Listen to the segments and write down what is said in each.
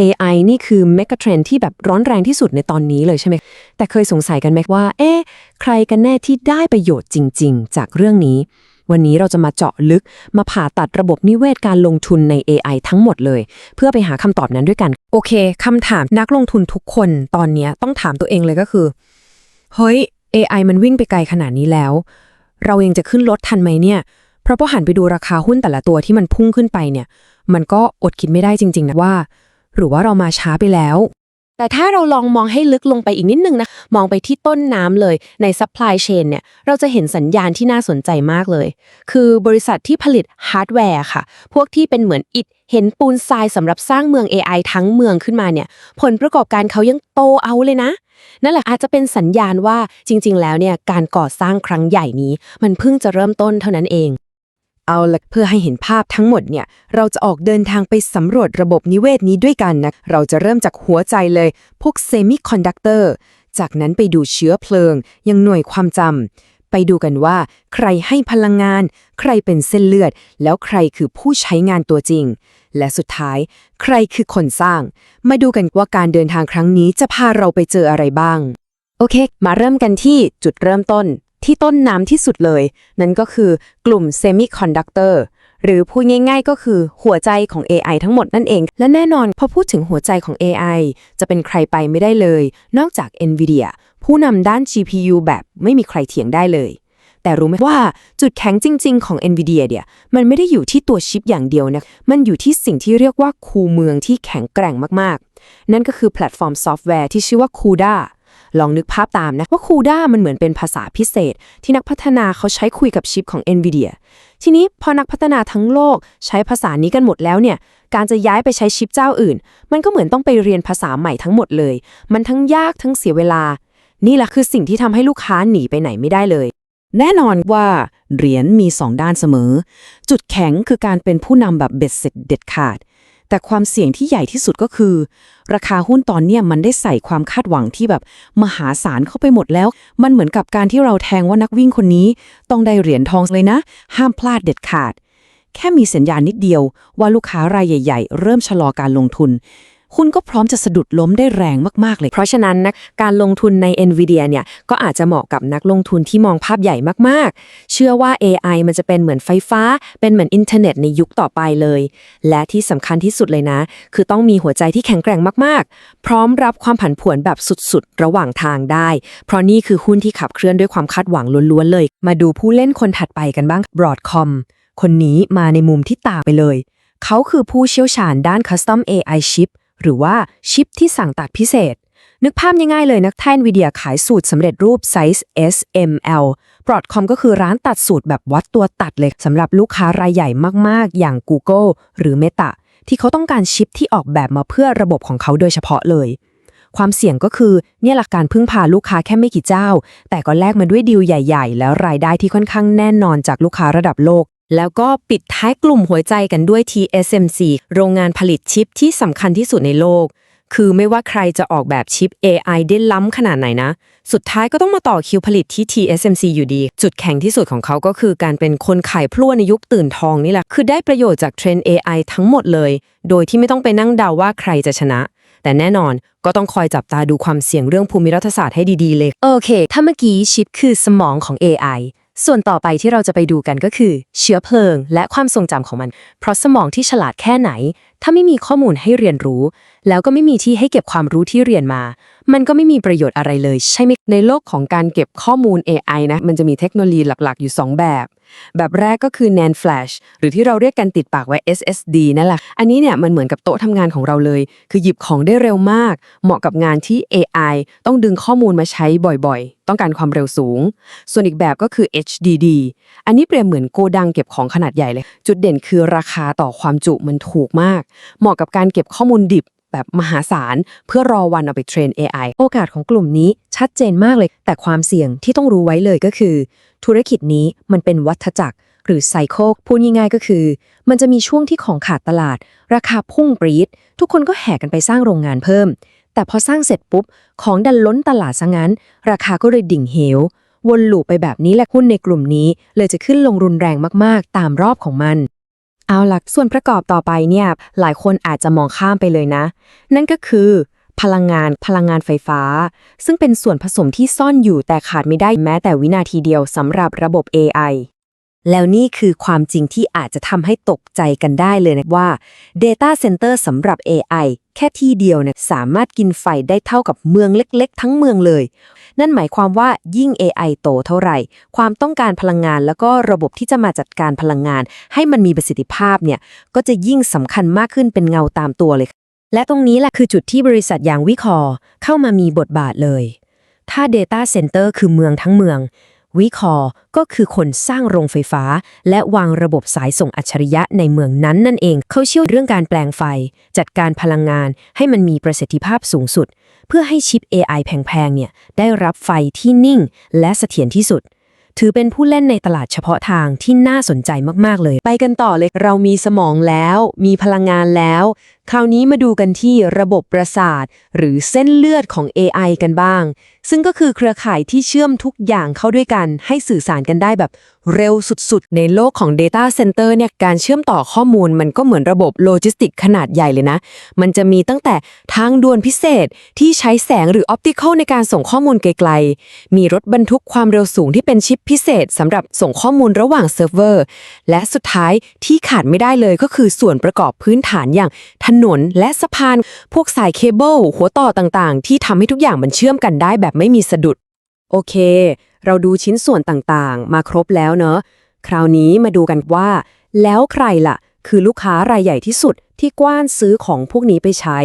AI นี่คือเมกะเทรนที่แบบร้อนแรงที่สุดในตอนนี้เลยใช่ไหม แต่เคยสงสัยกันไหมว่า เอ๊ะ ใครกันแน่ที่ได้ประโยชน์จริง ๆ จากเรื่องนี้ วันนี้เราจะมาเจาะลึก มาผ่าตัดระบบนิเวศการลงทุนใน AI ทั้งหมดเลย เพื่อไปหาคำตอบนั้นด้วยกัน โอเคคำถามนักลงทุนทุกคนตอนนี้ต้องถามตัวเองเลยก็คือ เฮ้ย AI มันวิ่งไปไกลขนาดนี้แล้ว เราเองจะขึ้นรถทันไหมเนี่ย เพราะพอหันไปดูราคาหุ้นแต่ละตัวที่มันพุ่งขึ้นไปเนี่ย มันก็อดคิดไม่ได้จริง ๆนะว่า หรือว่าเรามาช้าไปแล้ว แต่ถ้าเราลองมองให้ลึกลงไปอีกนิดนึงนะ มองไปที่ต้นน้ำเลยใน supply chain เนี่ย เราจะเห็นสัญญาณที่น่าสนใจมากเลย คือบริษัทที่ผลิตฮาร์ดแวร์ค่ะ พวกที่เป็นเหมือนอิฐเห็นปูนทรายสำหรับสร้างเมือง AI ทั้งเมืองขึ้นมาเนี่ย ผลประกอบการเขายังโตเอาเลยนะ นั่นแหละอาจจะเป็นสัญญาณว่าจริง ๆ แล้วเนี่ยการก่อสร้างครั้งใหญ่นี้ มันเพิ่งจะเริ่มต้นเท่านั้นเอง เอาละเพื่อให้เห็นภาพทั้งหมดเนี่ย เราจะออกเดินทางไปสำรวจระบบนิเวศนี้ด้วยกันนะ เราจะเริ่มจากหัวใจเลย พวกเซมิคอนดักเตอร์ จากนั้นไปดูเชื้อเพลิง ยังหน่วยความจำ ไปดูกันว่า ใครให้พลังงาน ใครเป็นเส้นเลือด แล้วใครคือผู้ใช้งานตัวจริง และสุดท้าย ใครคือคนสร้าง มาดูกันว่าการเดินทางครั้งนี้จะพาเราไปเจออะไรบ้าง โอเค มาเริ่มกันที่จุดเริ่มต้น ที่ต้นน้ำที่สุดเลย นั่นก็คือกลุ่มเซมิคอนดักเตอร์หรือพูดง่ายๆ ก็คือหัวใจของ AI ทั้งหมดนั่นเอง และแน่นอนพอพูดถึงหัวใจของ AI จะเป็นใครไปไม่ได้เลย นอกจาก NVIDIA ผู้นำด้าน GPU แบบไม่มีใครเถียงได้เลย แต่รู้ไหมว่าจุดแข็งจริง ๆ ของ NVIDIA เนี่ยมันไม่ได้อยู่ที่ตัวชิปอย่างเดียวนะ มันอยู่ที่สิ่งที่เรียกว่าคูเมืองที่แข็งแกร่งมากๆ นั่นก็คือแพลตฟอร์มซอฟต์แวร์ที่ชื่อว่า CUDA ลองนึกภาพตามนะว่า CUDA มันเหมือนเป็นภาษาพิเศษ ที่นักพัฒนาเขาใช้คุยกับชิปของ NVIDIA ทีนี้พอนักพัฒนาทั้งโลกใช้ภาษานี้กันหมดแล้วเนี่ย การจะย้ายไปใช้ชิปเจ้าอื่น มันก็เหมือนต้องไปเรียนภาษาใหม่ทั้งหมดเลย มันทั้งยากทั้งเสียเวลา นี่แหละคือสิ่งที่ทำให้ลูกค้าหนีไปไหนไม่ได้เลยแน่นอนว่าเหรียญมีสองด้านเสมอ จุดแข็งคือการเป็นผู้นำแบบเบ็ดเสร็จเด็ดขาด แต่ความเสี่ยงที่ใหญ่ที่สุดก็คือ ราคาหุ้นตอนเนี้ยมันได้ใส่ความคาดหวังที่แบบมหาศาลเข้าไปหมดแล้ว มันเหมือนกับการที่เราแทงว่านักวิ่งคนนี้ ต้องได้เหรียญทองเลยนะ ห้ามพลาดเด็ดขาด แค่มีสัญญาณนิดเดียวว่าลูกค้ารายใหญ่ ๆ เริ่มชะลอการลงทุน คุณก็พร้อมจะสะดุดล้มได้แรงมากๆเลย เพราะฉะนั้นนะการลงทุนใน NVIDIA เนี่ยก็อาจจะเหมาะกับนักลงทุนที่มองภาพใหญ่มากๆ เชื่อว่า AI มันจะเป็นเหมือนไฟฟ้า เป็นเหมือนอินเทอร์เน็ตในยุคต่อไปเลย และที่สำคัญที่สุดเลยนะ คือต้องมีหัวใจที่แข็งแกร่งมากๆ พร้อมรับความผันผวนแบบสุดๆ ระหว่างทางได้ เพราะนี่คือหุ้นที่ขับเคลื่อนด้วยความคาดหวังล้วนๆเลย มาดูผู้เล่นคนถัดไปกันบ้าง Broadcom คนนี้มาในมุมที่ต่างไปเลย เขาคือผู้เชี่ยวชาญด้าน Custom AI Chip หรือว่าชิปที่สั่งตัดพิเศษ นึกภาพง่ายๆเลยนะแท่นวิดี a ขายสูตรสำเร็จรูปไซส์ S M L Broadcom ก็คือร้านตัดสูตรแบบวัดตัวตัดเลยสำหรับลูกค้ารายใหญ่มากๆ อย่าง Google หรือ Meta ที่เขาต้องการชิปที่ออกแบบมาเพื่อระบบของเขาโดยเฉพาะเลย ความเสี่ยงก็คือเนี่ยหลักการพึ่งพาลูกค้าแค่ไม่กี่เจ้า แต่ก็แลกมาด้วยดีลใหญ่ ๆ แล้วรายได้ที่ค่อนข้างแน่นอนจากลูกค้าระดับโลก แล้วก็ปิดท้ายกลุ่มหัวใจกันด้วย TSMC โรงงานผลิตชิปที่สำคัญที่สุดในโลก คือไม่ว่าใครจะออกแบบชิป AI ได้ล้ำขนาดไหนนะ สุดท้ายก็ต้องมาต่อคิวผลิตที่ TSMC อยู่ดี จุดแข็งที่สุดของเขาก็คือการเป็นคนขายพลั่วในยุคตื่นทองนี่แหละ คือได้ประโยชน์จากเทรนด์ AI ทั้งหมดเลย โดยที่ไม่ต้องไปนั่งเดาว่าใครจะชนะ แต่แน่นอนก็ต้องคอยจับตาดูความเสี่ยงเรื่องภูมิรัฐศาสตร์ให้ดีๆเลย โอเค ถ้าเมื่อกี้ชิปคือสมองของ AI ส่วนต่อไปที่เราจะไปดูกันก็คือ เชื้อเพลิง และความทรงจำของมัน เพราะสมองที่ฉลาดแค่ไหน ถ้าไม่มีข้อมูลให้เรียนรู้ แล้วก็ไม่มีที่ให้เก็บความรู้ที่เรียนมา มันก็ไม่มีประโยชน์อะไรเลยใช่ไหมในโลกของการเก็บข้อมูล AI นะ มันจะมีเทคโนโลยีหลักๆ อยู่ 2 แบบ แบบแรกก็คือ NAND Flash หรือที่เราเรียกกันติดปากไว้ SSD นั่นแหละ อันนี้เนี่ยมันเหมือนกับโต๊ะทำงานของเราเลย คือหยิบของได้เร็วมาก เหมาะกับงานที่ AI ต้องดึงข้อมูลมาใช้บ่อยๆ ต้องการความเร็วสูง ส่วนอีกแบบก็คือ HDD อันนี้เปรียบเหมือนโกดังเก็บของขนาดใหญ่เลย จุดเด่นคือราคาต่อความจุมันถูกมาก เหมาะกับการเก็บข้อมูลดิบ แบบมหาศาล เพื่อรอวันเอาไปเทรน AI โอกาสของกลุ่มนี้ชัดเจนมากเลย แต่ความเสี่ยงที่ต้องรู้ไว้เลยก็คือ ธุรกิจนี้มันเป็นวัฏจักร หรือไซโคพูดง่ายๆก็คือ มันจะมีช่วงที่ของขาดตลาด ราคาพุ่งปรี๊ดทุกคนก็แห่กันไปสร้างโรงงานเพิ่ม แต่พอสร้างเสร็จปุ๊บ ของดันล้นตลาดซะงั้น ราคาก็เลยดิ่งเหววนลูปไปแบบนี้แหละหุ้นในกลุ่มนี้ เลยจะขึ้นลงรุนแรงมากๆ ตามรอบของมัน เอาล่ะส่วนประกอบต่อไปเนี่ยหลายคนอาจจะมองข้ามไปเลยนะ นั่นก็คือ พลังงานพลังงานไฟฟ้า ซึ่งเป็นส่วนผสมที่ซ่อนอยู่แต่ขาดไม่ได้แม้แต่วินาทีเดียวสำหรับระบบ AI แล้วนี่คือความจริงที่อาจจะทำให้ตกใจกันได้เลยนะว่า Data Center สำหรับ AI แค่ที่เดียวเนี่ยสามารถกินไฟได้เท่ากับเมืองเล็กๆ ทั้งเมืองเลย นั่นหมายความว่ายิ่ง AI โตเท่าไหร่ ความต้องการพลังงานแล้วก็ระบบที่จะมาจัดการพลังงาน ให้มันมีประสิทธิภาพเนี่ยก็จะยิ่งสำคัญมากขึ้นเป็นเงาตามตัวเลย และตรงนี้แหละคือจุดที่บริษัทอย่างวิคอเข้ามามีบทบาทเลย ถ้า Data Center คือเมืองทั้งเมือง วิคอร์ก็คือคนสร้างโรงไฟฟ้า และวางระบบสายส่งอัจฉริยะในเมืองนั้นนั่นเอง เขาเชี่ยวเรื่องการแปลงไฟ จัดการพลังงานให้มันมีประสิทธิภาพสูงสุด เพื่อให้ชิป AI แพงๆเนี่ยได้รับไฟที่นิ่งและเสถียรที่สุด ถือเป็นผู้เล่นในตลาดเฉพาะทางที่น่าสนใจมากๆเลย ไปกันต่อเลยเรามีสมองแล้ว มีพลังงานแล้ว คราวนี้มาดูกันที่ระบบประสาท หรือเส้นเลือดของ AI กันบ้างซึ่งก็คือเครือข่ายที่เชื่อมทุกอย่างเข้าด้วยกัน ให้สื่อสารกันได้แบบเร็วสุดๆ ในโลกของ Data Center เนี่ยการเชื่อมต่อข้อมูลมันก็เหมือนระบบโลจิสติกขนาดใหญ่เลยนะ มันจะมีตั้งแต่ทางด่วนพิเศษที่ใช้แสงหรือออปติคอลในการส่งข้อมูลไกลๆ มีรถบรรทุกความเร็วสูงที่เป็นชิปพิเศษสำหรับส่งข้อมูลระหว่างเซิร์ฟเวอร์ และสุดท้ายที่ขาดไม่ได้เลยก็คือส่วนประกอบพื้นฐานอย่างถนนและสะพาน พวกสายเคเบิลหัวต่อต่างๆ ที่ทำให้ทุกอย่างมันเชื่อมกันได้แบบไม่มีสะดุด โอเค เราดูชิ้นส่วนต่างๆ มาครบแล้วเนอะ คราวนี้มาดูกันว่า แล้วใครล่ะ คือลูกค้ารายใหญ่ที่สุดที่กว้านซื้อของพวกนี้ไปใช้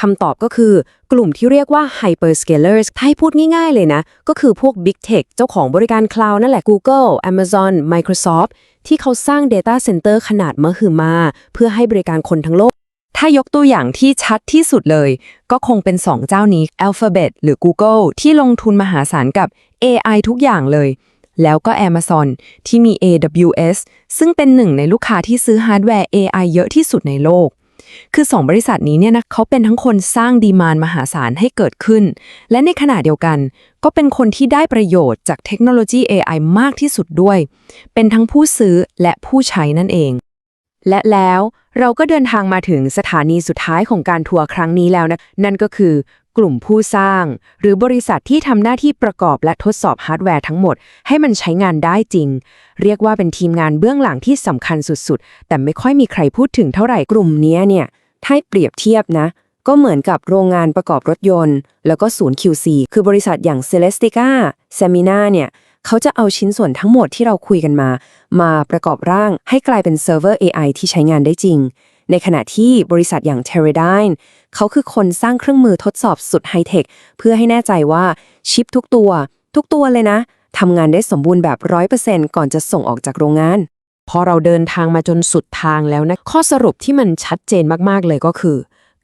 คำตอบก็คือกลุ่มที่เรียกว่า hyperscalers ถ้าให้พูดง่ายๆเลยนะ ก็คือพวก big tech เจ้าของบริการคลาวด์นั่นแหละ Google Amazon Microsoft ที่เขาสร้าง data center ขนาดมหึมา เพื่อให้บริการคนทั้งโลก ถ้ายกตัวอย่างที่ชัดที่สุดเลย ก็คงเป็น 2 เจ้านี้ Alphabet หรือ Google ที่ลงทุนมหาศาลกับ AI ทุกอย่างเลย แล้วก็ Amazon ที่มี AWS ซึ่งเป็นหนึ่งในลูกค้าที่ซื้อฮาร์ดแวร์ AI เยอะที่สุดในโลก คือ 2 บริษัทนี้เนี่ยนะเขาเป็นทั้งคนสร้างดีมานมหาศาลให้เกิดขึ้น และในขณะเดียวกัน ก็เป็นคนที่ได้ประโยชน์จากเทคโนโลยี AI มากที่สุดด้วย เป็นทั้งผู้ซื้อและผู้ใช้นั่นเอง และแล้วเราก็เดินทางมาถึงสถานีสุดท้ายของการทัวร์ครั้งนี้แล้วนะ นั่นก็คือกลุ่มผู้สร้าง หรือบริษัทที่ทำหน้าที่ประกอบและทดสอบฮาร์ดแวร์ทั้งหมด ให้มันใช้งานได้จริง เรียกว่าเป็นทีมงานเบื้องหลังที่สำคัญสุดๆ แต่ไม่ค่อยมีใครพูดถึงเท่าไหร่กลุ่มนี้เนี่ยถ้าเปรียบเทียบนะ ก็เหมือนกับโรงงานประกอบรถยนต์ แล้วก็ศูนย์ QC คือบริษัทอย่าง Celestica Semina เนี่ย เขาจะเอาชิ้นส่วนทั้งหมดที่เราคุยกันมา มาประกอบร่างให้กลายเป็นเซิร์ฟเวอร์ AI ที่ใช้งานได้จริง ในขณะที่บริษัทอย่าง Teradyne เขาคือคนสร้างเครื่องมือทดสอบสุดไฮเทคเพื่อให้แน่ใจว่าชิปทุกตัว ทุกตัวเลยนะทำงานได้สมบูรณ์แบบ 100%ก่อนจะส่งออกจากโรงงาน พอเราเดินทางมาจนสุดทางแล้วนะ ข้อสรุปที่มันชัดเจนมากๆเลยก็คือ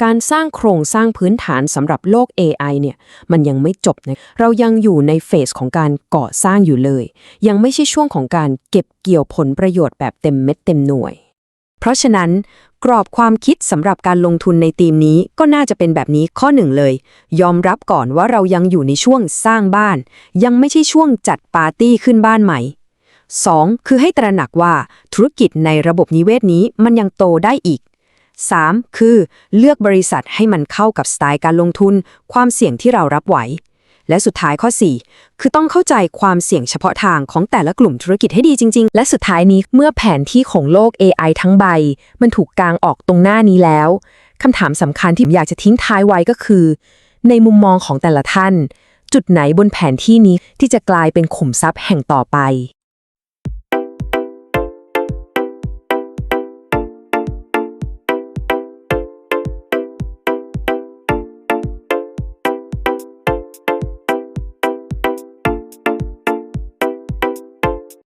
การสร้างโครงสร้างพื้นฐานสำหรับโลก AI เนี่ยมันยังไม่จบนะเรายังอยู่ในเฟสของการก่อสร้างอยู่เลย ยังไม่ใช่ช่วงของการเก็บเกี่ยวผลประโยชน์แบบเต็มเม็ดเต็มหน่วย เพราะฉะนั้น กรอบความคิดสำหรับการลงทุนในทีมนี้ก็น่าจะเป็นแบบนี้ข้อหนึ่งเลย ยอมรับก่อนว่าเรายังอยู่ในช่วงสร้างบ้าน ยังไม่ใช่ช่วงจัดปาร์ตี้ขึ้นบ้านใหม่ 2. คือให้ตระหนักว่าธุรกิจในระบบนิเวศนี้มันยังโตได้อีก 3. คือ เลือกบริษัทให้มันเข้ากับสไตล์การลงทุน ความเสี่ยงที่เรารับไหว และสุดท้ายข้อ 4 คือต้องเข้าใจความเสี่ยงเฉพาะทางของแต่ละกลุ่มธุรกิจให้ดีจริง ๆ และสุดท้ายนี้เมื่อแผนที่ของโลก AI ทั้งใบ มันถูกกางออกตรงหน้านี้แล้วคำถามสำคัญที่ผมอยากจะทิ้งท้ายไว้ก็คือ ในมุมมองของแต่ละท่าน จุดไหนบนแผนที่นี้ที่จะกลายเป็นขุมทรัพย์แห่งต่อไป